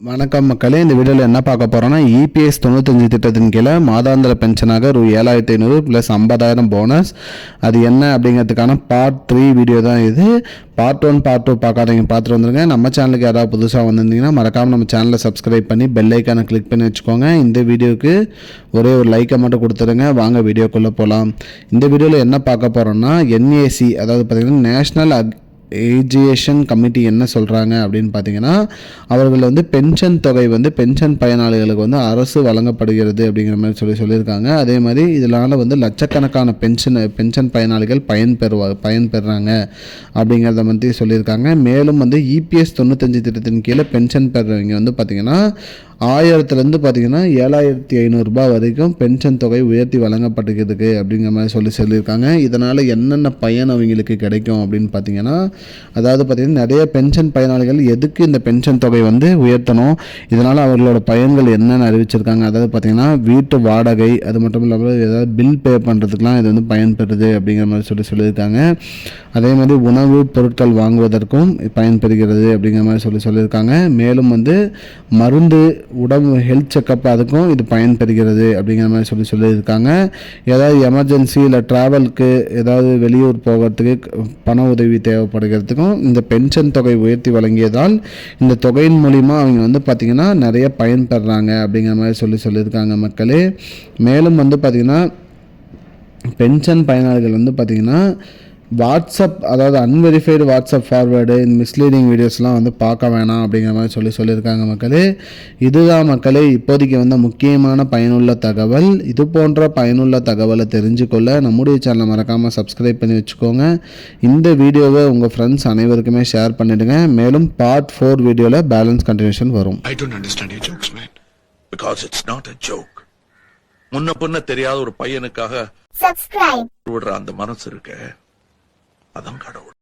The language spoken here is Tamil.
வணக்கம் மக்களே இந்த வீடியோவில் என்ன பார்க்க போகிறோன்னா இபிஎஸ் தொண்ணூத்தஞ்சு திட்டத்தின் கீழே மாதாந்திர பென்ஷனாக ரூ ஏழாயிரத்தி ஐநூறு ப்ளஸ் ஐம்பதாயிரம் போனஸ் அது என்ன அப்படிங்கிறதுக்கான பார்ட் த்ரீ வீடியோ தான் இது. பார்ட் ஒன் பார்ட் டூ பார்க்காதீங்க பார்த்துட்டு வந்துருங்க. நம்ம சேனலுக்கு யாராவது புதுசாக வந்திருந்தீங்கன்னா மறக்காமல் நம்ம சேனலை சப்ஸ்கிரைப் பண்ணி பெல் ஐக்கானை கிளிக் பண்ணி வச்சுக்கோங்க. இந்த வீடியோவுக்கு ஒரே ஒரு லைக்கை மட்டும் கொடுத்துருங்க. வாங்க வீடியோக்குள்ளே போகலாம் இந்த வீடியோவில் என்ன பார்க்க போகிறோம்னா என்ஏசி அதாவது பார்த்திங்கன்னா நேஷ்னல் அக் ஏஜியேஷன் கமிட்டி என்ன சொல்கிறாங்க அப்படின்னு பார்த்தீங்கன்னா அவர்கள் வந்து பென்ஷன் தொகை வந்து பென்ஷன் பயனாளிகளுக்கு வந்து அரசு வழங்கப்படுகிறது அப்படிங்கிற மாதிரி சொல்லி சொல்லியிருக்காங்க. அதே மாதிரி இதனால் வந்து லட்சக்கணக்கான பென்ஷன் பென்ஷன் பயனாளிகள் பயன் பெறுவா பயன் பெறுறாங்க அப்படிங்கிறத பற்றி சொல்லியிருக்காங்க. மேலும் வந்து இபிஎஸ் தொண்ணூத்தஞ்சு திட்டத்தின் கீழே பென்ஷன் பெறுறவங்க வந்து பார்த்திங்கன்னா ஆயிரத்துலேருந்து பார்த்தீங்கன்னா ஏழாயிரத்தி ஐநூறுரூபா வரைக்கும் பென்ஷன் தொகை உயர்த்தி வழங்கப்பட்டிருக்கு அப்படிங்கிற மாதிரி சொல்லி சொல்லியிருக்காங்க. இதனால் என்னென்ன பயன் அவங்களுக்கு கிடைக்கும் அப்படின்னு பார்த்தீங்கன்னா அதாவது பார்த்திங்கன்னா நிறைய பென்ஷன் பயனாளிகள் எதுக்கு இந்த பென்ஷன் தொகை வந்து உயர்த்தணும்? இதனால் அவர்களோட பயன்கள் என்னென்னு அறிவிச்சிருக்காங்க. அதாவது பார்த்திங்கன்னா வீட்டு வாடகை அது மட்டும் இல்லாமல் ஏதாவது பில் பே பண்ணுறதுக்குலாம் இது வந்து பயன்பெறுது அப்படிங்கிற மாதிரி சொல்லி சொல்லியிருக்காங்க. அதே மாதிரி உணவு பொருட்கள் வாங்குவதற்கும் பயன்பெறுகிறது அப்படிங்கிற மாதிரி சொல்லி சொல்லியிருக்காங்க. மேலும் வந்து மருந்து உடம்பு ஹெல்த் செக்கப் அதுக்கும் இது பயன்பெறுகிறது அப்படிங்கிற மாதிரி சொல்லி சொல்லியிருக்காங்க. ஏதாவது எமர்ஜென்சி இல்லை ட்ராவலுக்கு ஏதாவது வெளியூர் போகிறதுக்கு பண உதவி தேவைப்படுகிறதுக்கும் இந்த பென்ஷன் தொகை உயர்த்தி வழங்கியதால் இந்த தொகையின் மூலிமா அவங்க வந்து பார்த்திங்கன்னா நிறைய பயன்பெறாங்க அப்படிங்கிற மாதிரி சொல்லி சொல்லியிருக்காங்க மக்களே. மேலும் வந்து பார்த்திங்கன்னா பென்ஷன் பயனாளிகள் வந்து பார்த்திங்கன்னா வாட்ஸ்அப் அதாவது அன்வெரிஃபைடு வாட்ஸ்அப் ஃபார்வேர்டு இந்த மிஸ்லீடிங் வீடியோஸ்லாம் வந்து பார்க்க வேணாம் அப்படிங்கிற மாதிரி சொல்லி சொல்லியிருக்காங்க மக்களே. இதுதான் மக்களே இப்போதைக்கு வந்த முக்கியமான பயனுள்ள தகவல். இது போன்ற பயனுள்ள தகவலை தெரிஞ்சுக்கொள்ள நம்முடைய சேனலை மறக்காமல் சப்ஸ்கிரைப் பண்ணி வச்சுக்கோங்க. இந்த வீடியோவை உங்கள் ஃப்ரெண்ட்ஸ் அனைவருக்குமே ஷேர் பண்ணிவிடுங்க மேலும் பார்ட் ஃபோர் வீடியோவில் பேலன்ஸ் கண்டினியூஷன் வரும். I don't understand your jokes, man. Because it's not a joke. முன்ன பின்ன தெரியாத ஒரு பையனுக்காக subscribe. விடுற அந்த மனசு இருக்க. அதான் கடவுள்